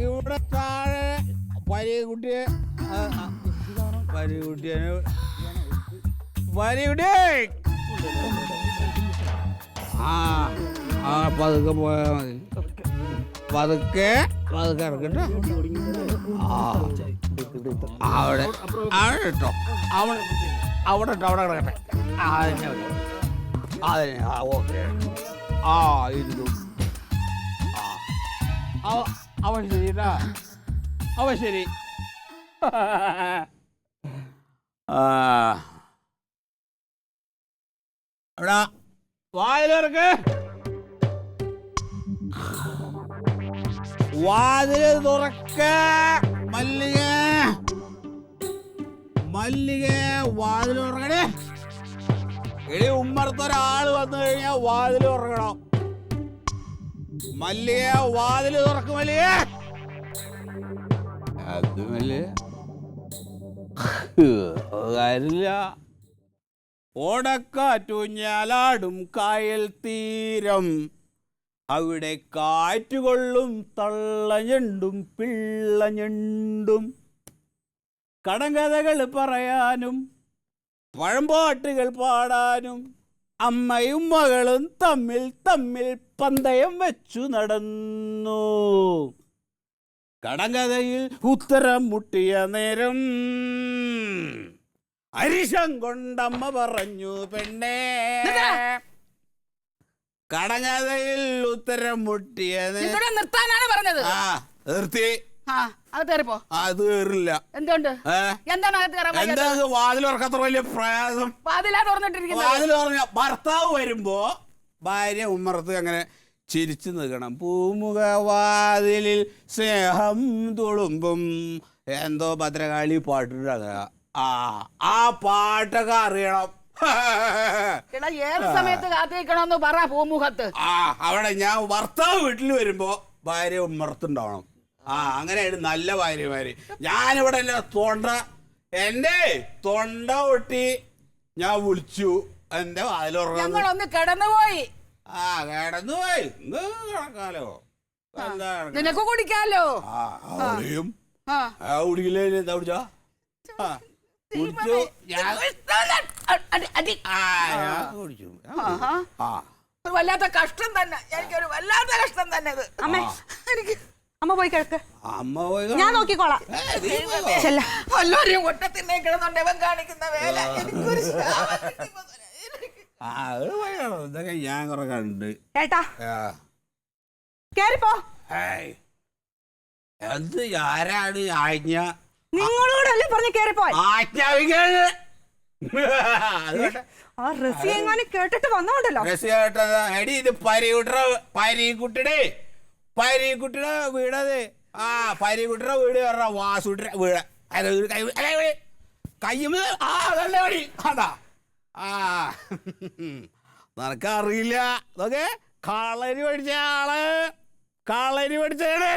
ഇവിടെ താഴെ പരീക്കുട്ടിയെ ആ, ആ, പരീക്കുട്ടിയെ പരീക്കുട്ടിയെ ആ ആ പതുക്കെ പോയാൽ മതി. പതുക്കെ പതുക്കെ ഇറക്കട്ടോ. ആ അവിടെ അവിടെ ഇട്ടോ. അവിടെ അവിടെ ഇട്ടോ അവിടെ കിടക്കട്ടെ. ആ അതന്നെ മതി. അതന്നെ ആ ഓക്കെ. ആ ഇരുന്നു. ആ അവ അവൻ ശരിട്ടാ അവൻ ശരി. ആ. എടാ വാതിലിറക്ക് വാതിൽ തുറക്ക മല്ലിക. മല്ലിക വാതിൽ തുറക്കണേ എടി ഉമ്മറത്തൊരാൾ വന്നു കഴിഞ്ഞാൽ വാതിൽ മല്ലിക വാതിൽ തുറക്കും മല്ലിക അത് മല്ലിക കാര്യമില്ല. ഓടക്കാറ്റൂഞ്ഞാലാടും കായൽ തീരം. അവിടെ കാറ്റുകൊള്ളും തള്ളഞ്ഞണ്ടും പിള്ളഞ്ഞണ്ടും. കടങ്കഥകൾ പറയാനും പഴമ്പാട്ടുകൾ പാടാനും അമ്മയും മകളും തമ്മിൽ തമ്മിൽ പന്തയം വെച്ചു നടന്നു. കടങ്കഥയിൽ ഉത്തരം മുട്ടിയ നേരം അരിശം കൊണ്ടമ്മ പറഞ്ഞു പെണ്ണേ. കടങ്കഥയിൽ ഉത്തരം മുട്ടിയ നേരം നിർത്താനാണ് പറഞ്ഞത്. ആ നിർത്തി. അത് കയറില്ല എന്തുകൊണ്ട്? എന്താ വാതിൽ വലിയ പ്രയാസം? വാതിൽ പറഞ്ഞ ഭർത്താവ് വരുമ്പോ ഭാര്യ ഉമ്മറത്ത് അങ്ങനെ ചിരിച്ചു നിൽക്കണം. പൂമുഖ വാതിലിൽ സ്നേഹം തുളുമ്പും. എന്തോ ഭദ്രകാളി പാട്ടിട്ട ആ ആ പാട്ടൊക്കെ അറിയണം. ഏത് സമയത്ത് കാത്തിരിക്കണമെന്ന് പറ പൂമുഖത്ത്. ആ അവിടെ ഞാൻ ഭർത്താവ് വീട്ടിൽ വരുമ്പോ ഭാര്യ ഉമ്മറത്തുണ്ടാവണം ആ അങ്ങനെയാണ് നല്ല ഭാര്യമാര് ഞാനിവിടെ എന്റെ തൊണ്ട എന്റെ തൊണ്ട പൊട്ടി ഞാൻ വിളിച്ചു. എന്റെ വാതിലൊന്ന് ഞങ്ങളൊന്ന് കിടന്നുപോയി. ആ കിടന്നു പോയി ഇന്ന് കിടക്കാലോ. എന്താ കിടക്ക- നിനക്ക് കുടിക്കാലോ? ആ അവിടെയും ആ. ആ കുടിക്കില്ലേ എന്താ കുടിച്ചാ? ആ കുടിച്ചു. ഞാൻ അടി, അടി. ആ ഞാൻ കുടിച്ചു. ആഹാ. ആ. ഒരു വല്ലാത്ത കഷ്ടം തന്നെ. എനിക്കൊരു വല്ലാത്ത കഷ്ടം തന്നെ ഇത് അമ്മേ എനിക്ക് അമ്മ പോയി കിടക്ക്. അമ്മ പോയി ഞാൻ നോക്കിക്കോളാം. കാണിക്കുന്ന വേല. എനിക്കൊരു ഇതൊക്കെ ഞാൻ കുറെ കണ്ട്. കേറിപ്പോ. എന്ത് ആരാണ് ആജ്ഞ? നിങ്ങളോടല്ലേ പറഞ്ഞ് കേറിപ്പോ ആജ്ഞാപിക്കാണ് ആ കേട്ടിട്ട് വന്നോണ്ടല്ലോ. രസമായിട്ടതാ. എടി ഇത് പരീക്കുട്ടിയുടെ വീട് വീടത്. ആ പരീക്കുട്ടിയുടെ വീട് പറഞ്ഞ വാസുട്ടിയുടെ വീട്. അത് കൈ അതെ കയ്യുമ്പോ ആ അതല്ലേ വഴി അതാ ആ. നിനക്കറിയില്ല. അതൊക്കെ കളരി പഠിച്ച ആൾ. കളരി പഠിച്ചേടെ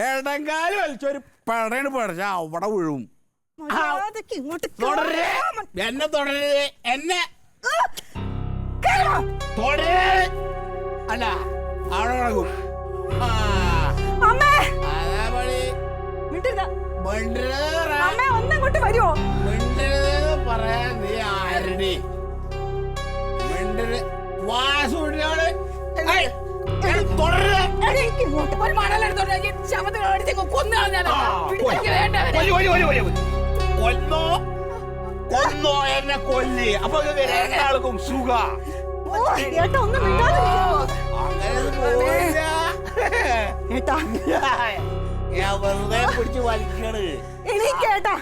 ഇടങ്കാൽ വലിച്ചൊരു പെടയാണ് പഠിച്ച. അവിടെ വീഴും. തുടരേ. എന്നെ തുടരേ. എന്നെ. തുടരേ. അല്ല അവിടെ കിടക്കും അമ്മേ. പറ. അമ്മേ ഒന്ന് ഇങ്ങോട്ട് വരുമോ പറയാൻ നീ എനിക്ക് ഇങ്ങോട്ട്. ഒരു മണലെടുത്തോണ്ട് അങ്ങ് കൊന്നു കളഞ്ഞാലോ. കൊന്നോ? കൊന്നോ എന്നെ കൊല്ലി. അപ്പൊ രണ്ടാൾക്കും സുഖ. അങ്ങനെ. ഏട്ടാ. ഞാൻ വെറുതെ പിടിച്ച് വലിക്കണ്. എണീക്കേട്ടാ.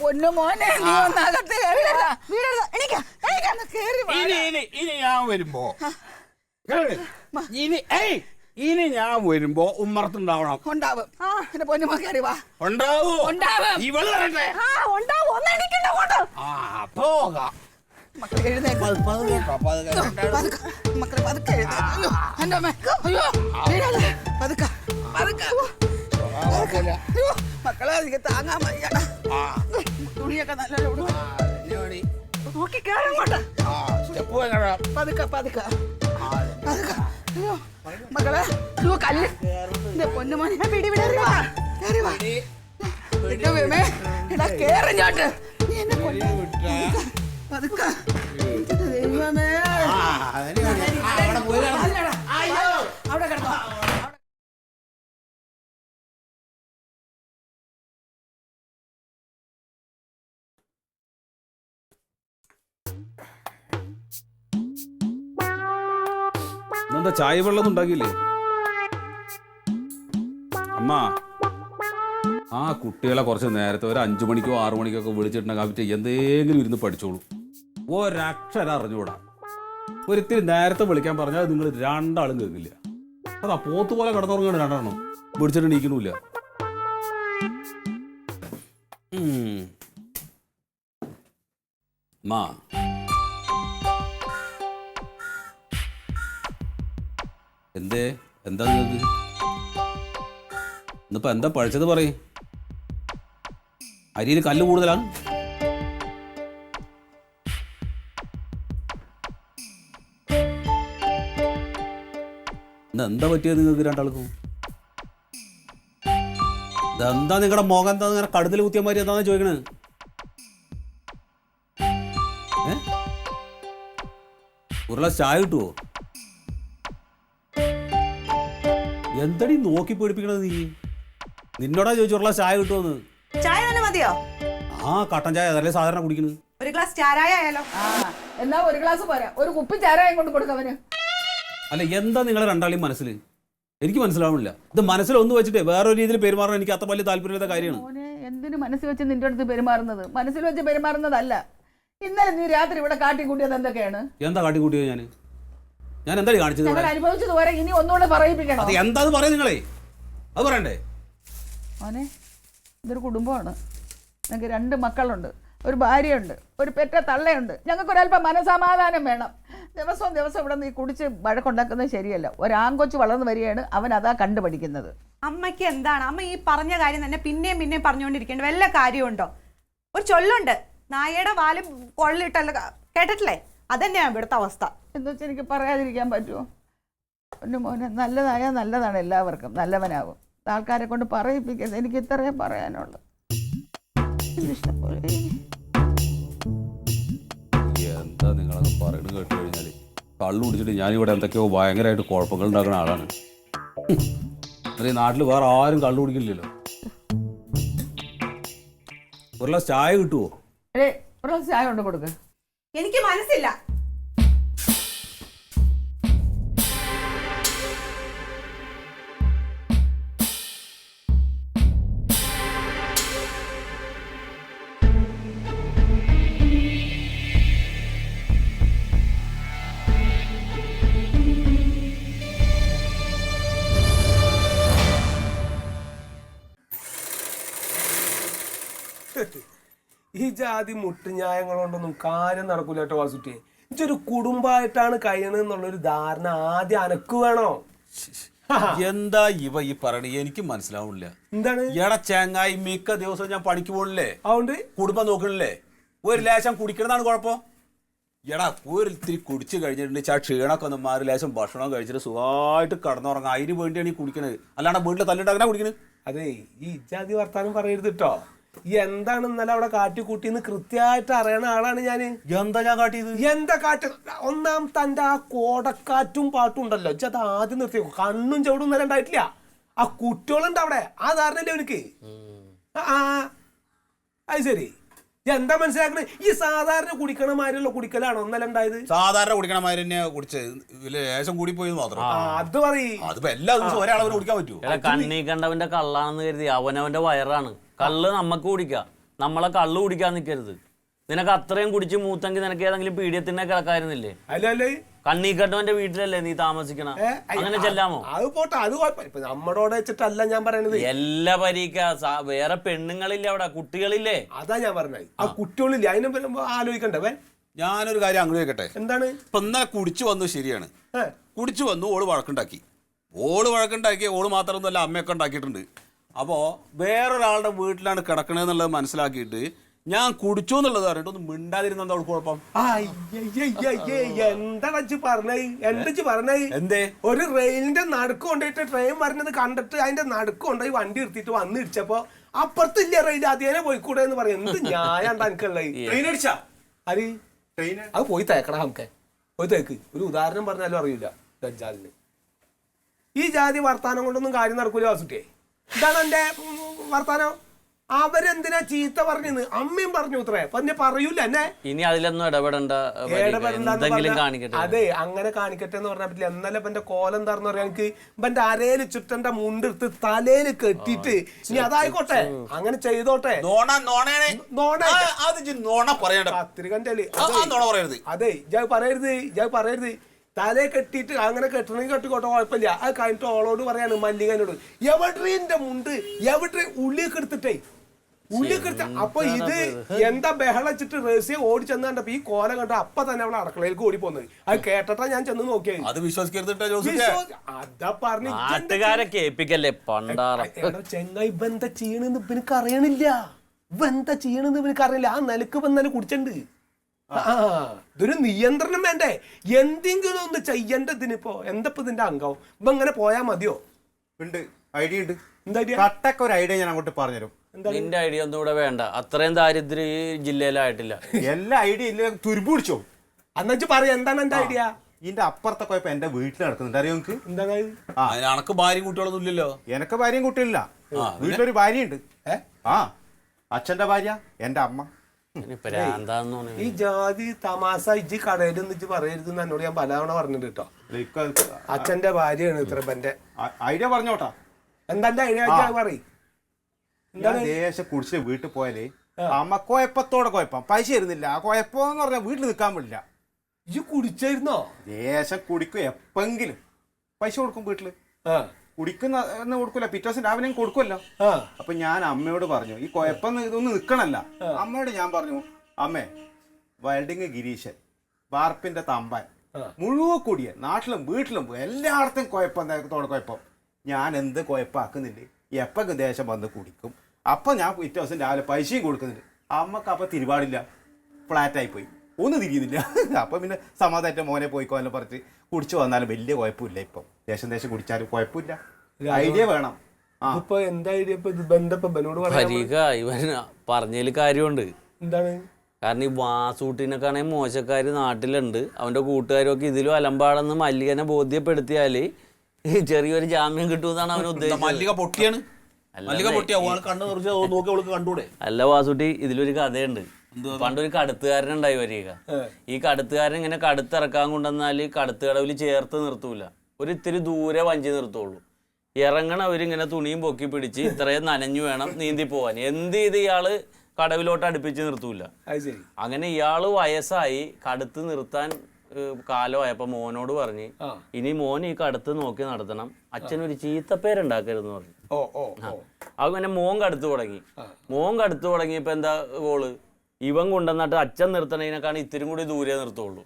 പൊന്നു മോനെ നീ. ഇനി ഇനി ഇനി ഞാൻ വരുമ്പോ. കേറ്. ഇനി ഏയ് ഇനി ഞാൻ വരുമ്പോ ഉമ്മറത്തുണ്ടാവണം ഉണ്ടാവും. എന്റെ പൊന്നു ഉണ്ടാവോ? ഉണ്ടാവും. ഇവൾ ഉണ്ടാവും. ആ പോകാം. കേട്ടോ. പതുക്കെ. മക്കളെ പതുക്കെ എഴുന്നേൽക്ക്. അയ്യോ, എന്റെ അമ്മേ. അയ്യോ, വീഴാതെ. പതുക്കെ, പതുക്കെ. അയ്യോ, മക്കളെ എനിക്ക് താങ്ങാൻ വയ്യടാ. ആ. തുണിയൊക്കെ ഇനി നോക്കി കേറി ആ സ്റ്റെപ്പ് വെക്കണം പതുക്കെ പതുക്കെ. പതുക്കെ. അയ്യോ, മക്കളെ അയ്യോ കല്ല്. എന്റെ പൊന്നുമോനെ പിടി വിടറി വാ. കേറി വാ. എടാ കേറിഞ്ഞോട്ട് നീ എന്നെ കൊല്ലാൻ പതുക്കെ. ദൈവമേ. അവിടെ പോയി. അല്ലടാ. അയ്യോ. അവിടെ കിടന്നോ. എന്താ ചായ വെള്ളം ഉണ്ടാക്കിയില്ലേ? അമ്മ ആ കുട്ടികളെ കുറച്ച് നേരത്തെ ഒരു അഞ്ചു മണിക്കോ ആറു മണിക്കോ ഒക്കെ വിളിച്ചിട്ടുണ്ടെങ്കിൽ അവറ്റ് എന്തെങ്കിലും ഇരുന്ന് പഠിച്ചോളൂ. ഒരക്ഷരം അറിഞ്ഞുകൂടാ ഒരിത്തിരി നേരത്തെ വിളിക്കാൻ പറഞ്ഞാൽ നിങ്ങൾ രണ്ടാളും കേൾക്കില്ല. അതാ പോത്ത് പോലെ കിടന്നുറങ്ങാണ് രണ്ടെണ്ണം. വിളിച്ചിട്ട് നീക്കണില്ല മാ. എന്തേ? എന്താ നിങ്ങൾക്ക് ഇന്നിപ്പോ എന്താ പഴിച്ചത് പറയും? അരിയിൽ കല്ല് കൂടുതലാണ്. എന്താ പറ്റിയത് നിങ്ങൾക്ക് രണ്ടാൾക്കും? ഇതെന്താ നിങ്ങളുടെ മുഖം എന്താ ഇങ്ങനെ കടുതൽ കുത്തിയ മാതിരി എന്താന്ന് ചോദിക്കണേ? ഒരു ഗ്ലാസ് ചായ കിട്ടുമോ എന്തടി നോക്കി പേടിപ്പിക്കണത് നീ? നിന്നോടാ ചോദിച്ചു ചോദിച്ചോളാം ചായ കിട്ടുമെന്ന് ചായ തന്നെ മതിയോ? ആ കട്ടൻ ചായ അതല്ലേ സാധാരണ കുടിക്കുന്നത് ഒരു ഗ്ലാസ് ചാരായ ആയാലോ? ആ എന്നാ ഒരു ഗ്ലാസ് പോരാ. ഒരു കുപ്പി ചാരായം കൊണ്ട് കൊടുക്കവന് അല്ല എന്താ നിങ്ങളെ രണ്ടാളെയും മനസ്സിൽ എനിക്ക് മനസ്സിലാവുന്നില്ല. ഇത് മനസ്സിൽ ഒന്ന് വെച്ചിട്ട് വേറെ രീതിയിൽ പെരുമാറാൻ എനിക്ക് അത്ര വലിയ താല്പര്യമില്ലാത്ത കാര്യമാണ്. എന്തിനു മനസ്സിൽ വെച്ച് നിന്റെ അടുത്ത് പെരുമാറുന്നത്? മനസ്സിൽ വെച്ച് പെരുമാറുന്നതല്ല. ഇന്നലെ നീ രാത്രി ഇവിടെ കാട്ടിക്കൂട്ടിയത് എന്തൊക്കെയാണ്? എന്താ കാട്ടിക്കൂട്ടിയത് ഞാൻ ഞാൻ എന്താ കാണിച്ചത് അനുഭവിച്ചത് വരെ ഇനി ഒന്നുകൂടെ പറയിപ്പിക്കണം. അത് എന്താന്ന് പറയാം നിങ്ങളെ? അത് പറയണ്ടേ? മോനെ ഇതൊരു കുടുംബമാണ്. ഞങ്ങൾക്ക് രണ്ട് മക്കളുണ്ട്. ഒരു ഭാര്യയുണ്ട്. ഒരു പെറ്റ തള്ളയുണ്ട്. ഞങ്ങൾക്ക് ഒരല്പം മനസമാധാനം വേണം. ദിവസവും ദിവസം ഇവിടെ നീ കുടിച്ച് വഴക്കുണ്ടാക്കുന്നത് ശരിയല്ല. ഒരാങ്കൊച്ച് വളർന്നു വരികയാണ് അവൻ അതാ കണ്ടുപഠിക്കുന്നത്. അമ്മയ്ക്ക് എന്താണ്? അമ്മ ഈ പറഞ്ഞ കാര്യം തന്നെ പിന്നെയും പിന്നെയും പറഞ്ഞുകൊണ്ടിരിക്കേണ്ട വല്ല കാര്യമുണ്ടോ? ഒരു ചൊല്ലുണ്ട്. നായയുടെ വാൽ കൊള്ളിട്ടല്ല കേട്ടിട്ടില്ലേ? അതന്നെയാണ് ഇവിടുത്തെ അവസ്ഥ. എന്താ വെച്ചാൽ എനിക്ക് പറയാതിരിക്കാൻ പറ്റുമോ? എന്റെ മോനെ നല്ലതായാൽ നല്ലതാണ് എല്ലാവർക്കും. നല്ലവനാകും ആൾക്കാരെ കൊണ്ട് പറയിപ്പിക്കുന്നത് എനിക്ക് ഇത്രയും പറയാനുള്ളൂ. എന്താ നിങ്ങളൊക്കെ പറയുന്നത് കേട്ട്? കള്ളു കുടിച്ചിട്ട് ഞാനിവിടെ എന്തൊക്കെയോ ഭയങ്കരമായിട്ട് കുഴപ്പങ്ങൾ ഉണ്ടാക്കുന്ന ആളാണ്. ഈ നാട്ടിൽ വേറെ ആരും കള്ളു കുടിക്കില്ലല്ലോ. ഒരു ഗ്ലാസ് ചായ കിട്ടുമോ ഒരു ഗ്ലാസ് ചായ കൊണ്ട് കൊടുക്ക. എനിക്ക് മനസ്സില്ല. ജാതി മുട്ടുന്യായങ്ങൾ കൊണ്ടൊന്നും കാര്യം നടക്കൂല കേട്ടോ വാസുട്ടി ഇതൊരു കുടുംബമായിട്ടാണ് കഴിയണത് എന്നുള്ളൊരു ധാരണ ആദ്യം അനക്ക് വേണോ? എന്താ ഇവ ഈ പറയണ? എനിക്ക് മനസ്സിലാവുന്നില്ല. എന്താണ്? എടാ ചേങ്ങായി മിക്ക ദിവസവും ഞാൻ പണിക്ക് പോകണില്ലേ അതുകൊണ്ട്? കുടുംബം നോക്കണില്ലേ? ഒരു ലേശം കുടിക്കണതാണ് കുഴപ്പം. എടാ ഒരു ഇത്തിരി കുടിച്ച് കഴിഞ്ഞിട്ടുണ്ടെങ്കിൽ ആ ക്ഷീണമൊക്കെ ഒന്ന് മാറി ലേശം ഭക്ഷണം കഴിച്ചിട്ട് സുഖമായിട്ട് കടന്നുറങ്ങാം. അതിന് വേണ്ടിയാണ് ഈ കുടിക്കണത്. അല്ലാണ്ട് വീട്ടിൽ തല്ലിട്ട് അങ്ങനെ കുടിക്കണത് അതെ ഈ ജാതി വർത്താനം പറയരുത് കേട്ടോ എന്താണ് ഇന്നലെ അവിടെ കാട്ടിക്കൂട്ടിന്ന് കൃത്യമായിട്ട് അറിയണ ആളാണ് ഞാൻ എന്താ ഞാൻ കാട്ടിയത്? എന്താ കാട്ടി? ഒന്നാം തന്റെ ആ കോടക്കാറ്റും പാട്ടും ഉണ്ടല്ലോ. അത് ആദ്യം നിർത്തി കണ്ണും ചവിടും ഇന്നലെ ഉണ്ടായിട്ടില്ല ആ കുട്ടികളുണ്ട് അവിടെ. ആ ധാരണല്ലേ എനിക്ക് ആ. അത് ശരി. എന്താ മനസ്സിലാക്കണേ? ഈ സാധാരണ കുടിക്കണ മാതിരിയുള്ള കുടിക്കലാണോ ഒന്നല്ല ഉണ്ടായത്? സാധാരണ കുടിക്കണ മാതിരി തന്നെ കുടിച്ച് ലേശം കൂടി പോയി മാത്രം. ആ അത് പറയും. അതിപ്പോ എല്ലാ ദിവസവും ഒരാളവന് കുടിക്കാൻ പറ്റുമോ എടാ കണ്ണീ കണ്ടവന്റെ കള്ളാണെന്ന് കരുതി. അവനവന്റെ വയറാണ്. കള്ള് നമുക്ക് കുടിക്കാം. നമ്മളെ കള്ള് കുടിക്കാൻ നിൽക്കരുത് നിനക്ക് അത്രയും കുടിച്ച് മൂത്തെങ്കിൽ നിനക്ക് ഏതെങ്കിലും പീഡിയത്തിനെ കിടക്കായിരുന്നില്ലേ? അല്ല അല്ലേ കണ്ണീ വീട്ടിലല്ലേ നീ താമസിക്കണ? അങ്ങനെ ചെല്ലാമോ? അത് പോട്ടെ അത് നമ്മളോട് വെച്ചിട്ടല്ല ഞാൻ പറയുന്നത് എല്ലാ പരീക്ക വേറെ പെണ്ണുങ്ങളില്ലേ അവിടെ? കുട്ടികളില്ലേ? അതാ ഞാൻ പറഞ്ഞത്. ആ കുട്ടികളില്ലേ? അതിനെ ആലോചിക്കണ്ടേ വേ? ഞാനൊരു കാര്യം അങ്ങനെ ചോദിക്കട്ടെ? എന്താണ്? ഇപ്പൊ എന്നാ കുടിച്ചു വന്നു ശരിയാണ്. കുടിച്ചു വന്നു ഓൾ വഴക്കുണ്ടാക്കി. ഓൾ വഴക്കുണ്ടാക്കി ഓൾ മാത്രമൊന്നുമല്ല അമ്മയൊക്കെ ഉണ്ടാക്കിയിട്ടുണ്ട്. അപ്പോൾ വേറൊരാളുടെ വീട്ടിലാണ് കിടക്കണതെന്നുള്ളത് മനസ്സിലാക്കിയിട്ട് ഞാൻ കുടിച്ചു എന്നുള്ളത് പറഞ്ഞിട്ട് ഒന്ന് മിണ്ടാതിരുന്ന എന്താ കുഴപ്പം? എന്താ പറഞ്ഞേ? എന്താ പറഞ്ഞേ? എന്തേ? ഒരു റെയിലിന്റെ നടുക്ക് കൊണ്ടുപോയിട്ട് ട്രെയിൻ വരുന്നത് കണ്ടിട്ട് അതിന്റെ നടുക്ക് കൊണ്ടുപോയി വണ്ടി എടുത്തിട്ട് വന്ന് ഇടിച്ചപ്പോ അപ്പുറത്തില്ല റെയിൽ? അതേനെ പോയിക്കൂടെ എന്ന് പറയും. എന്ത് ന്യായണ്ട എനിക്കുള്ളത്? ട്രെയിൻ അടിച്ചാ അത് ട്രെയിൻ അത് പോയി തേക്കടാ നമുക്ക്. പോയി തേക്ക്. ഒരു ഉദാഹരണം പറഞ്ഞാലും അറിയില്ല. ദജ്ജാലിന് ഈ ജാതി വർത്താനം കൊണ്ടൊന്നും കാര്യം നടക്കൂല വാസുട്ടിയെ. ഇതാണ് എന്റെ വർത്താനം. അവരെന്തിനാ ചീത്ത പറഞ്ഞത് അമ്മയും പറഞ്ഞു ഇത്രേ. അപ്പൊ എന്നെ പറയൂല എന്നെ ഇനി അതിലൊന്നും ഇടപെടണ്ട. എന്തെങ്കിലും കാണിക്കട്ടെ. അതെ അങ്ങനെ കാണിക്കട്ടെ എന്ന് പറഞ്ഞാൽ പറ്റില്ല. എന്നാലും ഇപ്പൊ എന്റെ കോലം എന്താണെന്ന് പറയാ എനിക്ക് എന്റെ അരയിൽ ചുറ്റന്റെ മുണ്ടെടുത്ത് തലയിൽ കെട്ടിട്ട് ഇനി അതായിക്കോട്ടെ. അങ്ങനെ ചെയ്തോട്ടെ. നോണ നോണേ. അത് നോണ പറയണ്ട. കത്തിരികന്റെ ആ, ആ നോണ പറയരുത്. അതെ ഞാൻ പറയരുത് ഞാൻ പറയരുത്. തലയെ കെട്ടിയിട്ട് അങ്ങനെ കെട്ടണമെങ്കിൽ കെട്ടിക്കോട്ടെ കുഴപ്പമില്ല. അത് കഴിഞ്ഞിട്ട് ഓളോട് പറയാണ് മല്ലികനോട് എവിടെന്റെ മുണ്ട്? എവിടെ ഉള്ളിയൊക്കെ എടുത്തിട്ടേ? ഉള്ളിയൊക്കെ എടുത്ത അപ്പൊ ഇത് എന്താ ബഹളച്ചിട്ട് റേസിയെ ഓടി ചെന്ന് കണ്ടപ്പോ ഈ കോലം കണ്ട അപ്പൊ തന്നെ അവളെ അടുക്കളയിലേക്ക് ഓടി പോന്നത് അത് കേട്ടിട്ടാ ഞാൻ ചെന്ന് നോക്കിയത്. അത് വിശ്വസിക്കരുത് കേട്ടോ ജോസിന്റെ വിശ്വ- അതാ പറഞ്ഞു നാട്ടുകാരെ കേൾപ്പിക്കല്ലേ പണ്ടാറ? ചെങ്ങായി ബന്ധ എന്താ ചെയ്യണെന്ന് പിന്നെ അറിയണില്ല ബന്ധ ചെയ്യണെന്ന് പിന്നെ അറിയില്ല ആ നിലയ്ക്ക് വന്നാലും കുടിച്ചിട്ടുണ്ട് ഇതൊരു നിയന്ത്രണം വേണ്ടേ? എന്തെങ്കിലും ഒന്ന് ചെയ്യേണ്ടതിന് ഇപ്പോ എന്തപ്പോ ഇതിന്റെ അംഗം? ഇപ്പൊ ഇങ്ങനെ പോയാ മതിയോ? ഉണ്ട്. ഐഡിയ ഉണ്ട്. എന്താ idea? കട്ടക്ക ഒരു ഐഡിയ ഞാൻ അങ്ങോട്ട് പറഞ്ഞുതരും. നിന്റെ ഐഡിയ ഒന്നും ഇവിടെ വേണ്ട. അത്രയും ദാരിദ്ര്യം ഈ ജില്ലയിലായിട്ടില്ല. എല്ലാ ഐഡിയ ഇല്ല. തുരുമ്പ് പിടിച്ചോ? അന്നു പറയാ എന്താണ് എന്റെ ഐഡിയ? ഇതിന്റെ അപ്പുറത്തെ കുഴപ്പം എന്റെ വീട്ടിൽ നടക്കുന്നുണ്ട്. അറിയോ നിങ്ങക്ക്? എന്താണ് ആ. അനക്ക് ഭാര്യയും കുട്ടികളൊന്നും ഇല്ലല്ലോ? എനക്ക് ഭാര്യയും കുട്ടിയില്ല വീട്ടിലൊരു ഭാര്യയുണ്ട്. ഏ? ആ. അച്ഛന്റെ ഭാര്യ എന്റെ അമ്മ. ഈ ജാതി തമാശ ഇജ്ജ് കടയിൽ ഇജ്ജ് പറയരുത് എന്നോട് ഞാൻ പലതവണ പറഞ്ഞിട്ട് കേട്ടോ. അച്ഛന്റെ ഭാര്യയാണ് ഇത്രപ്പന്റെ. ഐഡിയ പറഞ്ഞോട്ടാ. എന്താ ഐഡിയ? പറയും. ഞാൻ ദേശം കുടിച്ച് വീട്ടിൽ പോയാലേ അമ്മ കുഴപ്പത്തോടെ കുഴപ്പം പൈസ ഇരുന്നില്ല ആ കുഴപ്പമെന്ന് പറഞ്ഞാൽ വീട്ടിൽ നിൽക്കാൻ പറ്റില്ല. ഇജ്ജ് കുടിച്ചായിരുന്നോ? ദേശം കുടിക്കും എപ്പെങ്കിലും. പൈസ കൊടുക്കും വീട്ടിൽ. ആ. കുടിക്കുന്ന എന്ന് കൊടുക്കൂല. പിറ്റേ ദിവസം രാവിലെ കൊടുക്കുമല്ലോ അപ്പൊ ഞാൻ അമ്മയോട് പറഞ്ഞു ഈ കുഴപ്പം ഇതൊന്നും നിക്കണല്ല. അമ്മയോട് ഞാൻ പറഞ്ഞു അമ്മേ വെൽഡിങ് ഗിരീശൻ വാർപ്പിന്റെ തമ്പാൻ മുഴുവൻ കൂടിയ നാട്ടിലും വീട്ടിലും എല്ലായിടത്തും കുഴപ്പം തോടെ കുഴപ്പം? ഞാൻ എന്ത് കുഴപ്പമാക്കുന്നില്ല എപ്പൊക്കെ ദേശം വന്ന് കുടിക്കും? അപ്പൊ ഞാൻ പിറ്റേ ദിവസം രാവിലെ പൈസയും കൊടുക്കുന്നുണ്ട്. അമ്മയ്ക്ക് അപ്പൊ തിരുപാടില്ല ഫ്ലാറ്റായി പോയി. ഒന്നും തിരിയുന്നില്ല. അപ്പൊ പിന്നെ സമാധാനത്തെ മോനെ പോയിക്കോ എന്ന് പറഞ്ഞ് കുടിച്ചു വന്നാലും വലിയ കുഴപ്പമില്ല ഇപ്പം. ദേശം ദേശം കുടിച്ചാലും കുഴപ്പമില്ല. ഐഡിയ വേണം. ഇപ്പൊ എന്താ ഐഡിയ? ഇപ്പൊ ഇത് ബന്ധപ്പ ബനോട് പറയാൻ പരീക്ഷ ഇവൻ പറഞ്ഞതിൽ കാര്യമുണ്ട്. എന്താണ്? കാരണം ഈ വാസൂട്ടിനൊക്കെയാണെങ്കിൽ മോശക്കാര് നാട്ടിലുണ്ട്. അവന്റെ കൂട്ടുകാരൊക്കെ ഇതിലും അലമ്പാടെന്ന് മല്ലികനെ ബോധ്യപ്പെടുത്തിയാൽ ഈ ചെറിയൊരു ജാമ്യം കിട്ടുമെന്നാണ് അവൻ ഉദ്ദേശിച്ചത്. മല്ലിക പൊട്ടിയാണ്? മല്ലിക പൊട്ടിയ? കണ്ണു നിറച്ച് നോക്കി അവൾക്ക് കണ്ടൂടെ? അല്ല വാസുട്ടി ഇതിലൊരു കഥയുണ്ട്. പണ്ടൊരു കടുത്തുകാരനുണ്ടായി വരിക. ഈ കടുത്തുകാരൻ ഇങ്ങനെ കടുത്തിറക്കാൻ കൊണ്ടുവന്നാൽ കടുത്ത് കടവിൽ ചേർത്ത് നിർത്തൂല. ഒരു ഇത്തിരി ദൂരെ വഞ്ചി നിർത്തുള്ളൂ. ഇറങ്ങണവരിങ്ങനെ തുണിയും പൊക്കി പിടിച്ച് ഇത്രയും നനഞ്ഞു വേണം നീന്തി പോവാൻ. എന്ത് ചെയ്ത് ഇയാൾ കടവിലോട്ട് അടുപ്പിച്ച് നിർത്തൂല. അങ്ങനെ ഇയാൾ വയസ്സായി കടുത്ത് നിർത്താൻ കാലമായപ്പോ മോനോട് പറഞ്ഞ് ഇനി മോൻ ഈ കടുത്ത് നോക്കി നടത്തണം. അച്ഛനൊരു ചീത്തപ്പേരുണ്ടാക്കരുതെന്ന് പറഞ്ഞു. അങ്ങനെ മോൻ കടുത്ത് തുടങ്ങി. മോൻ കടുത്ത് തുടങ്ങിയപ്പോ എന്താ ഗോൾ? ഇവൻ കൊണ്ടുവന്നിട്ട് അച്ഛൻ നിർത്തണതിനേക്കാണ് ഇത്തിരി കൂടി ദൂരെ നിർത്തുള്ളൂ.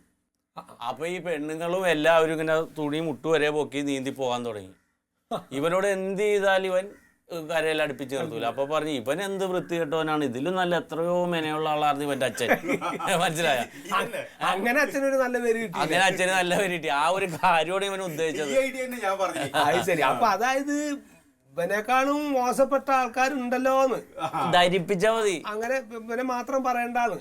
അപ്പൊ ഈ പെണ്ണുങ്ങളും എല്ലാവരും ഇങ്ങനെ തുണി മുട്ടു വരെ പൊക്കി നീന്തി പോകാൻ തുടങ്ങി. ഇവനോട് എന്ത് ചെയ്താൽ ഇവൻ കരയിൽ അടുപ്പിച്ച് നിർത്തൂല. അപ്പൊ പറഞ്ഞു ഇവൻ എന്ത് വൃത്തി കെട്ടവനാണ് ഇതിലും നല്ല എത്രയോ മെനയുള്ള ആളായിരുന്നു ഇവന്റെ അച്ഛൻ. മനസ്സിലായ? അങ്ങനെ അച്ഛനൊരു നല്ല പേര് കിട്ടി അങ്ങനെ അച്ഛന് നല്ല പേര് കിട്ടി. ആ ഒരു കാര്യമാണ് ഇവൻ ഉദ്ദേശിച്ചത്. ഈ ഞാൻ പറഞ്ഞു. അത് ശരി. അപ്പൊ അതായത് ഇവനെക്കാളും മോശപ്പെട്ട ആൾക്കാരുണ്ടല്ലോ എന്ന് ധരിപ്പിച്ചാ മതി. അങ്ങനെ ഇവനെ മാത്രം പറയണ്ടാണ്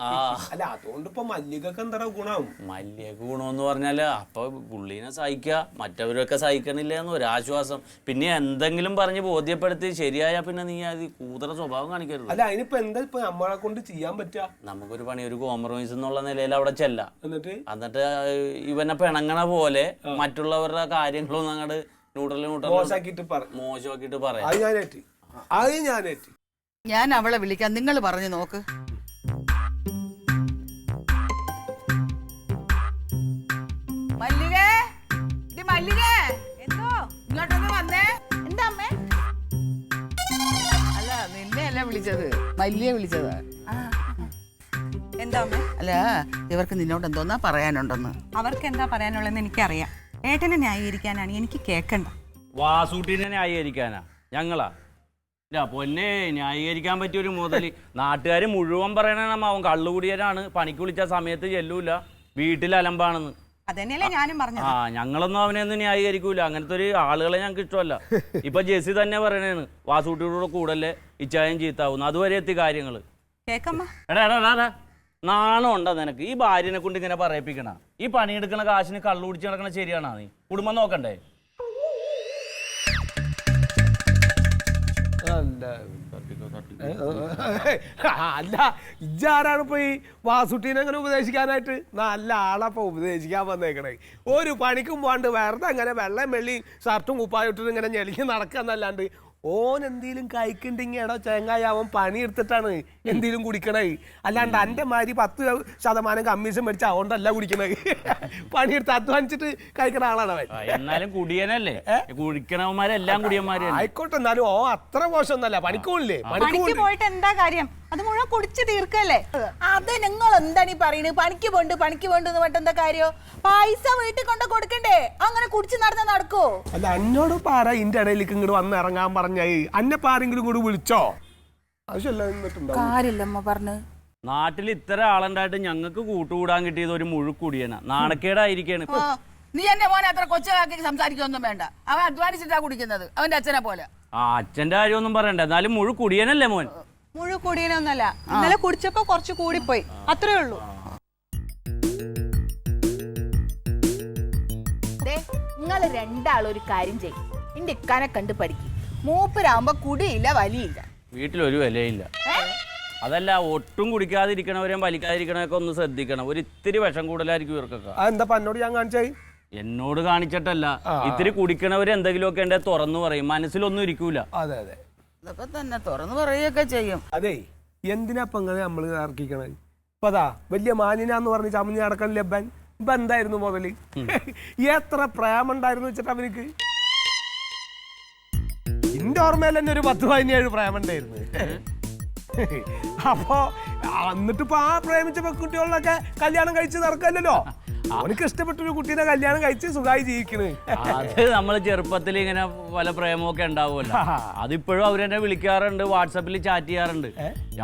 അല്ല അതുകൊണ്ട് ഇപ്പൊ മല്ലികക്ക് എന്താ ഗുണം? മല്ലിക ഗുണമെന്ന് പറഞ്ഞാൽ അപ്പൊ പുള്ളീനെ സഹിക്കുക മറ്റവരൊക്കെ സഹിക്കണില്ല എന്ന് ഒരാശ്വാസം. പിന്നെ എന്തെങ്കിലും പറഞ്ഞ് ബോധ്യപ്പെടുത്തി ശരിയായ പിന്നെ നീ അത് കൂതറ സ്വഭാവം കാണിക്കരുത്. അല്ല അതിനിപ്പോ എന്താ ഇപ്പൊ നമ്മളെ കൊണ്ട് ചെയ്യാൻ പറ്റുക നമുക്കൊരു പണി ഒരു കോംപ്രമൈസ് എന്നുള്ള നിലയിൽ അവിടെ ചെല്ലാം. എന്നിട്ട്? എന്നിട്ട് ഇവനെ പിണങ്ങണ പോലെ മറ്റുള്ളവരുടെ കാര്യങ്ങളൊന്നും അങ്ങോട്ട് ന്യൂട്രൽ ന്യൂട്രൽ പറ. മോശമാക്കിയിട്ട് പറയാം. അത് ഞാനേറ്റ് അത് ഞാനേറ്റ് ഞാൻ അവളെ വിളിക്കാം. നിങ്ങൾ പറഞ്ഞു നോക്ക്. മല്ലികേ? ഇടി മല്ലികേ എന്തോ? ഇങ്ങോട്ടൊന്ന് വന്നേ. എന്താ അമ്മേ? അല്ല നിന്നെ അല്ല വിളിച്ചത്. മല്ലിയെ വിളിച്ചത്. എന്താ അമ്മേ? അല്ല ഇവർക്ക് നിന്നോട് എന്തോന്നാ പറയാനുണ്ടെന്ന്. അവർക്ക് എന്താ പറയാനുള്ളതെന്ന് എനിക്കറിയാം. ഏട്ടനെ ന്യായീകരിക്കാനാണ്. എനിക്ക് കേൾക്കണ്ട. വാസൂട്ടിനെ ന്യായീകരിക്കാനാ? ഞങ്ങളാ? ഇല്ല പൊന്നെ ന്യായീകരിക്കാൻ പറ്റിയ ഒരു മുതൽ നാട്ടുകാർ മുഴുവൻ പറയണ അവൻ കള്ളുകൂടിയാണ് പണിക്ക് വിളിച്ച സമയത്ത് ചെല്ലൂല. വീട്ടിൽ അലമ്പാണെന്ന്. അതന്നെയല്ലേ ഞാനും ആ ഞങ്ങളൊന്നും അവനെ ഒന്നും ന്യായീകരിക്കൂല. അങ്ങനത്തെ ഒരു ആളുകളെ ഞങ്ങൾക്ക് ഇഷ്ടമല്ല. ഇപ്പൊ ജെസ്സി തന്നെ പറയണേന്ന് വാസൂട്ടിയുടെ കൂടല്ലേ ഇച്ചായം ചീത്താവുന്നു. അതുവരെ എത്തി കാര്യങ്ങൾ. കേക്കമ്മ. എടാ എടാ, എടാ. നാണം ഉണ്ടോ നിനക്ക്? ഈ ഭാര്യനെ കൊണ്ട് ഇങ്ങനെ പറയിപ്പിക്കണ? ഈ പണിയെടുക്കണ കാശിന് കള്ളു കുടിച്ച് നടക്കണ ശരിയാണോ നീ? കുടുംബം നോക്കണ്ടേ? അല്ല ഇജാരാണ് ഇപ്പൊ ഈ വാസുട്ടീനെ അങ്ങനെ ഉപദേശിക്കാനായിട്ട്? നല്ല ആളപ്പൊ ഉപദേശിക്കാൻ വന്നേക്കണേ. ഒരു പണിക്കും പോണ്ട് വെറുതെ അങ്ങനെ വെള്ളം വെള്ളി ഷർട്ടും കുപ്പായും ഇട്ടിട്ട് ഇങ്ങനെ നടക്കുക നടക്കാന്നല്ലാണ്ട് ഓൻ എന്തേലും കഴിക്കണ്ടെങ്കി എടോ ചേങ്ങായി അവൻ പണിയെടുത്തിട്ടാണ് എന്തേലും കുടിക്കണേ. അല്ലാണ്ട് എന്റെ മാതിരി പത്ത് ശതമാനം കമ്മീഷൻ മേടിച്ച അതുകൊണ്ടല്ല കുടിക്കണേ. പണിയെടുത്ത് അധ്വാനിച്ചിട്ട് കഴിക്കണ ആളാണ് അവൻ. എന്നാലും കുടിയനല്ലേ? കുടിക്കണവന്മാരെല്ലാം കുടിയന്മാരെ. ആയിക്കോട്ടെ എന്നാലും ഓ അത്ര മോശമൊന്നല്ല പണിക്കൂല്ലേ പണിക്ക് പോയിട്ട് എന്താ കാര്യം? അത് മുഴുവൻ കുടിച്ച് തീർക്കല്ലേ? അത് നിങ്ങൾ എന്താണ് ഈ പറയുന്നത്? പണിക്ക് പോണ്ട് പണിക്ക് പോണ്ട് എന്താ കാര്യോ? പൈസ വീട്ടിൽ കൊണ്ട് കൊടുക്കണ്ടേ? അങ്ങനെ കുടിച്ച് നടന്ന നടക്കോ? അല്ല എന്നോട് പാറ ഇന്റെ ഇടയിലേക്ക് ഇങ്ങോട്ട് വന്ന് ഇറങ്ങാൻ പറഞ്ഞായി അന്നെ പാരെങ്കിലും കൂടെ വിളിച്ചോ? കാര്യല്ലമ്മ പറഞ്ഞു. നാട്ടിൽ ഇത്ര ആളുണ്ടായിട്ട് ഞങ്ങൾക്ക് കൂട്ടുകൂടാൻ കിട്ടിയത് ഒരു മുഴുക്കുടിയനാ. നാണക്കേടായിരിക്കാണ് നീ എന്റെ മോനെ അത്ര കൊച്ചാക്കി സംസാരിക്കൊന്നും വേണ്ട. അവൻ അധ്വാനിച്ചിട്ടാ കുടിക്കുന്നത് അവന്റെ അച്ഛനെ പോലെ. ആ അച്ഛന്റെ കാര്യമൊന്നും പറയണ്ട. എന്നാലും മുഴു കുടിയനല്ലേ മോൻ? മുഴു കുടിയനൊന്നല്ല ഇന്നലെ കുടിച്ചപ്പോ കുറച്ച് കൂടിപ്പോയി. അത്രേ ഉള്ളൂ. നിങ്ങൾ രണ്ടാളും ഒരു കാര്യം ചെയ്യും. എന്റെ ഇക്കാനെ കണ്ട് പഠിക്കും. മൂപ്പരാകുമ്പോ കുടിയില്ല വലിയില്ല. വീട്ടിലൊരു വിലയില്ല. അതല്ല ഒട്ടും കുടിക്കാതിരിക്കണവരെയും വലിക്കാതിരിക്കണവരൊക്കെ ഒന്ന് ശ്രദ്ധിക്കണം. ഒരു ഇത്തിരി വിഷം കൂടുതലായിരിക്കും ഇവർക്കൊക്കെ. എന്താ എന്നോട് ഞാൻ കാണിച്ചായി എന്നോട് കാണിച്ചിട്ടല്ല. ഇത്തിരി കുടിക്കണവര് എന്തെങ്കിലുമൊക്കെ ഉണ്ടെ തുറന്നു പറയും. മനസ്സിലൊന്നും ഇരിക്കൂല. അതെ അതെ. ഇതൊക്കെ തന്നെ തുറന്നു പറയുകയൊക്കെ ചെയ്യും. അതെ എന്തിനാ ഇപ്പൊ ഇങ്ങനെ നമ്മൾ ഇറക്കിക്കണേ ഇപ്പൊ അതാ വലിയ മാന്യനാന്ന് പറഞ്ഞ് ചമഞ്ഞ് നടക്കാൻ ലബൻ ഇപ്പൊ എന്തായിരുന്നു മുതൽ? എത്ര പ്രേമുണ്ടായിരുന്നു വെച്ചിട്ട് അവനിക്ക്? എന്റെ ഓർമ്മയിൽ തന്നെ ഒരു പത്ത് പതിനേഴ് പ്രേമുണ്ടായിരുന്നു. അപ്പോ എന്നിട്ട് ഇപ്പൊ ആ പ്രേമിച്ച പെൺകുട്ടികളിലൊക്കെ കല്യാണം കഴിച്ച് നടക്കല്ലോ അവനക്ക് ഇഷ്ടപ്പെട്ട ഒരു കുട്ടീനെ കല്യാണം കഴിച്ച് സുഖമായി ജീവിക്കണ്. അത് നമ്മൾ ചെറുപ്പത്തിൽ ഇങ്ങനെ പല പ്രേമമൊക്കെ ഉണ്ടാവുമല്ലോ. അതിപ്പോഴും അവരെന്നെ വിളിക്കാറുണ്ട് വാട്സപ്പിൽ ചാറ്റ് ചെയ്യാറുണ്ട്.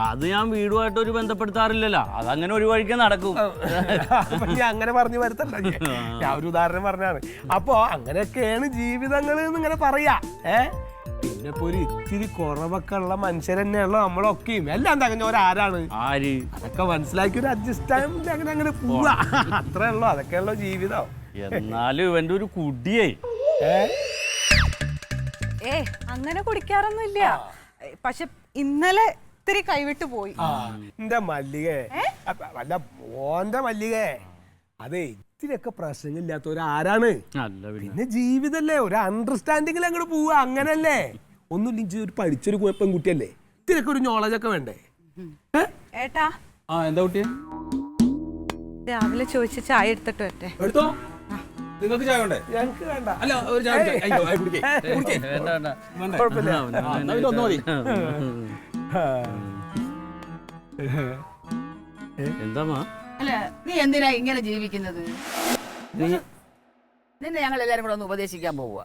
അത് ഞാൻ വീടുമായിട്ട് ഒരു ബന്ധപ്പെടുത്താറില്ലല്ലോ. അതങ്ങനെ ഒരു വഴിക്ക് നടക്കും. അങ്ങനെ പറഞ്ഞു വരുത്തണ്ട ഞാൻ. ഒരു ഉദാഹരണം പറഞ്ഞാണ്. അപ്പോ അങ്ങനെയൊക്കെയാണ് ജീവിതങ്ങൾ ഇങ്ങനെ പറയാ. ഏ? പിന്നെ ഇപ്പൊ ഒരു ഇത്തിരി കുറവൊക്കെ ഉള്ള മനുഷ്യർ തന്നെയാണല്ലോ നമ്മളൊക്കെയും എല്ലാം തകഞ്ഞവരാരാണ് ആര്? അതൊക്കെ മനസ്സിലാക്കി ഒരു അഡ്ജസ്റ്റ് അങ്ങനെ അങ്ങനെ പോവാ. അത്രേ ഉള്ളൂ. അതൊക്കെയുള്ളൂ ജീവിതം. എന്നാലും ഇവന്റെ ഒരു കുടിയേ. ഏ? അങ്ങനെ കുടിക്കാറൊന്നുമില്ല. പക്ഷെ ഇന്നലെ ഇത്തിരി കൈവിട്ട് പോയി. എന്റെ മല്ലികേ. അല്ല ഓന്റെ മല്ലികേ. അതെ ഇത്തിരിയൊക്കെ പ്രശ്നങ്ങളില്ലാത്തവരാരാണ് അല്ല പിന്നെ? പിന്നെ ജീവിതല്ലേ ഒരു അണ്ടർസ്റ്റാൻഡിങ്ങിൽ അങ്ങോട്ട് പോവുക അങ്ങനല്ലേ? ഒന്നും ഒന്നുമില്ലെങ്കിൽ ഒരു പഠിച്ചൊരു പെൺകുട്ടിയല്ലേ? ഇത്തിരിയൊക്കെ ഒരു നോളജ് ഒക്കെ വേണ്ടേ? ഏട്ടാ? ആ എന്താ കുട്ടിയെ? രാവിലെ ചോദിച്ച ചായ എടുത്തിട്ട് വരട്ടെ. എടുത്തോ? നിങ്ങൾക്ക് ചായ വേണ്ടേ? വേണ്ട. അല്ല ഒരു ചായ ഒന്ന് മതി. എന്താ മാ? അല്ല നീ എന്തിനാ ഇങ്ങനെ ജീവിക്കുന്നത്? നിന്നെ ഞങ്ങൾ എല്ലാരും കൂടെ ഒന്ന് ഉപദേശിക്കാൻ പോവുക.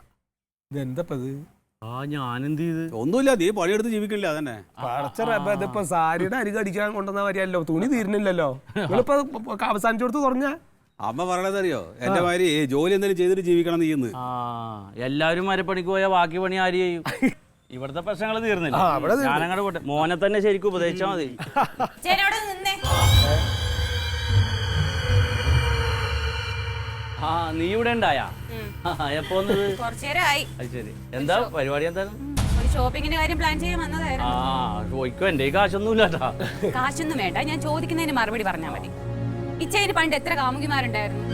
ഇതെന്തപ്പത് ആ ഞാനെന്ത് ചെയ്ത്? ഒന്നുമില്ല നീ പണിയെടുത്ത് ജീവിക്കില്ല അതന്നെ. പടച്ച റബ്ബേ, ഇതിപ്പോ സാരിയുടെ അരി കടിക്കാൻ കൊണ്ടുവന്ന വരിയല്ലോ തുണി തീരുന്നില്ലല്ലോ. നിങ്ങളിപ്പോ അവസാനിച്ചു കൊടുത്ത് തുറഞ്ഞ അമ്മ പറയണത് അറിയോ? എന്റെ മാതിരി ജോലി എന്തെങ്കിലും ചെയ്തിട്ട് ജീവിക്കണം നീ ഇന്ന്. ആ എല്ലാവരും മരപ്പണിക്ക് പോയാൽ ബാക്കി പണി ആര് ചെയ്യും? ഇവിടുത്തെ പ്രശ്നങ്ങൾ തീർന്നില്ല. ഞാനങ്ങോട്ട് പോട്ടെ. മോനെ തന്നെ ശരിക്കും ഉപദേശിച്ചാൽ മതി. ആ നീ ഇവിടെ ഉണ്ടായാ? എപ്പോ വന്നത്? കുറച്ചേരമായി അത് ശരി. എന്താ പരിപാടി എന്താണ് ഒരു ഷോപ്പിങ്ങിന്റെ കാര്യം പ്ലാൻ ചെയ്യാൻ ആ വന്നതായിരുന്നു ചോദിക്കോ എന്റെ കാശൊന്നുമില്ല കേട്ടാ കാശൊന്നും വേണ്ട ഞാൻ ചോദിക്കുന്നതിന് മറുപടി പറഞ്ഞാൽ മതി. ഇച്ചയിന് പണ്ട് എത്ര കാമുകിമാരുണ്ടായിരുന്നു?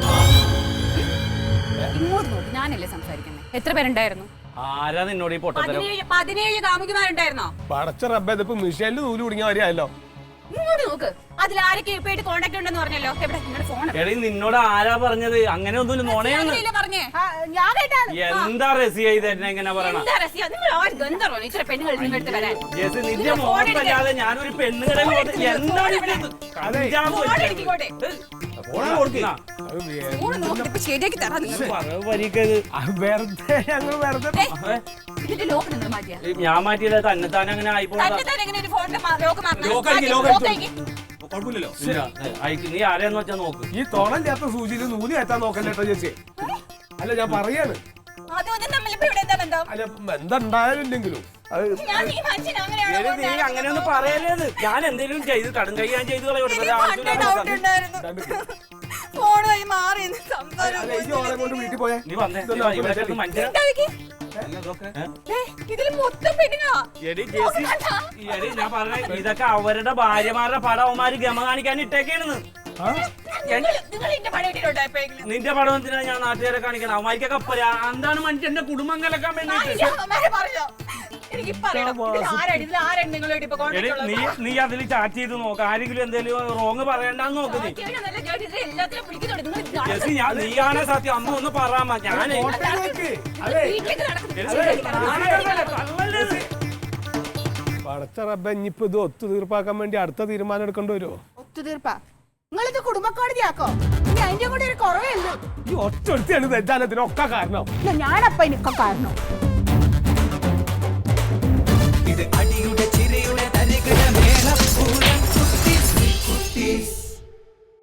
ഇങ്ങോട്ട് നോക്ക് ഞാനല്ലേ സംസാരിക്കുന്നത് എത്ര പേരുണ്ടായിരുന്നു? ആരാ നിന്നോട് ഈ പൊട്ടത്തരം? പതിനേഴ് പതിനേഴ് കാമുകിമാരുണ്ടായിരുന്നോ? പടച്ച റബ്ബേ ഇതിപ്പോ മിഷേലിന്റെ നൂൽ കുടുങ്ങിയ വരിയല്ലോ ഇങ്ങോട്ട് നോക്ക്. അതിൽ ആരൊക്കെ പോയിട്ട് കോണ്ടാക്ട് ഉണ്ടെന്ന് പറഞ്ഞല്ലോ? എവിടെ? നിങ്ങളുടെ ഫോൺ എടീ നിന്നോട് ആരാ പറഞ്ഞത്? അങ്ങനെ ഒന്നുമില്ല നോണയാണ് പറഞ്ഞേ. ഞാൻ കേട്ടാണ് എന്താ റസിയ ഇത് എന്നെ ഇങ്ങനെ പറയണ? എന്താ രസ്യ നിങ്ങൾ ആ ഗന്ധർവം ഇച്ചിരി പെണ്ണുകൾ നിങ്ങളുടെ അടുത്ത് വരാൻ. ജെസ് നിന്റെ നിന്റെ phone മോഹത്തല്ലാതെ ഞാനൊരു പെണ്ണുകളെ നോക്കി എന്താണ് ഇവിടെ ഇത്? കഞ്ചാവ് ഫോൺ വെച്ചത്. എടുക്കിക്കോട്ടെ. ഫോണ് കൊടുക്ക്. എന്നാ, ഫോൺ നോക്കിട്ട് ഇപ്പൊ ശരിയാക്കി തരാം നിങ്ങൾ. പറവ് പരിക്കത്. വെറുതെ ഞങ്ങൾ വെറുതെ ഇതിന്റെ ലോക്ക് നിങ്ങൾ മാറ്റിയാ? ഞാൻ മാറ്റിയില്ല തന്നെത്താൻ അങ്ങനെ ആയിപ്പോ തന്നെ തന്നെ എങ്ങനെ ഒരു ഫോണിന്റെ ലോക്ക്? ലോക്ക് അടിക്ക്, ലോക്ക് ലോക്ക് അടിക്ക്. കുഴപ്പമില്ലല്ലോ. അയക്ക് നീ ആരെയെന്ന് വെച്ചാ നോക്ക്. ഈ തോളല്ലാത്ത സൂചിയിൽ നൂൽ കയറ്റാൻ നോക്കല്ലേ കേട്ടോ ചേച്ചി. അല്ല ഞാൻ പറയാണ്. അല്ല ബന്ധം ഉണ്ടായാലും ഇല്ലെങ്കിലും നീ? അങ്ങനെയൊന്നും പറയലേത് ഞാൻ എന്തെങ്കിലും ചെയ്ത് കടും കൈ ഞാൻ ചെയ്ത് കളയോട്ടെ നീ വന്നേ. നീ വാ, ഇവിടെ കിടന്ന് മനുഷ്യനെ ഉണ്ടാവിക്ക്. ഏ, ഇതിൽ മൊത്തം പെണ്ണുങ്ങളാ. എടി ജെസി എടി ഞാൻ പറഞ്ഞ ഇതൊക്കെ അവരുടെ ഭാര്യമാരുടെ പടം അവന്മാര് ഗമ കാണിക്കാൻ ഇട്ടേക്കാണെന്ന്? നിന്റെ പടം എന്തിനാ ഞാൻ നാട്ടുകാരെ കാണിക്കണം അവന്മാർക്കൊക്കെ എന്താണ് മനുഷ്യന്റെ കുടുംബം കലക്കാൻ വേണ്ടി വേണ്ടിട്ട്. എനിക്ക് എടി നീ? നീ അതിൽ ചാറ്റ് ചെയ്ത് നോക്ക്. ആരെങ്കിലും എന്തെങ്കിലും റോങ് പറയണ്ടെന്ന് നോക്ക് നീ. ബാക്കിയവരെ നല്ല ജോലി ഇതിൽ എല്ലാത്തിലും വിളിക്കുന്നുണ്ട്. നിങ്ങൾ ഇത് നട- ജെസി ഞാൻ നീയാണ് സത്യം. അമ്മ. ഒന്ന് പറയാമ ഞാൻ. പടച്ച റബ്ബ ഇനിയിപ്പോ ഇത് ഒത്തുതീർപ്പാക്കാൻ വേണ്ടി അടുത്ത തീരുമാനം എടുക്കേണ്ടി വരുമോ ഒത്തുതീർപ്പാ നിങ്ങളിത് കുടുംബക്കോടതിയാക്കോ ഇനി അതിന്റെ കൂടെ ഒരു കുറവേ ഉള്ളൂ ഈ ഒറ്റ ഒരുത്തിയാണ് തെറ്റാനത്തിനൊക്കെ കാരണം. ഞാനപ്പ ഇതിനൊക്കെ കാരണം. ഇത് അടിയുടെ ചിരിയുടെ തരികിട മേളപ്പൂരം കുട്ടി കുട്ടി.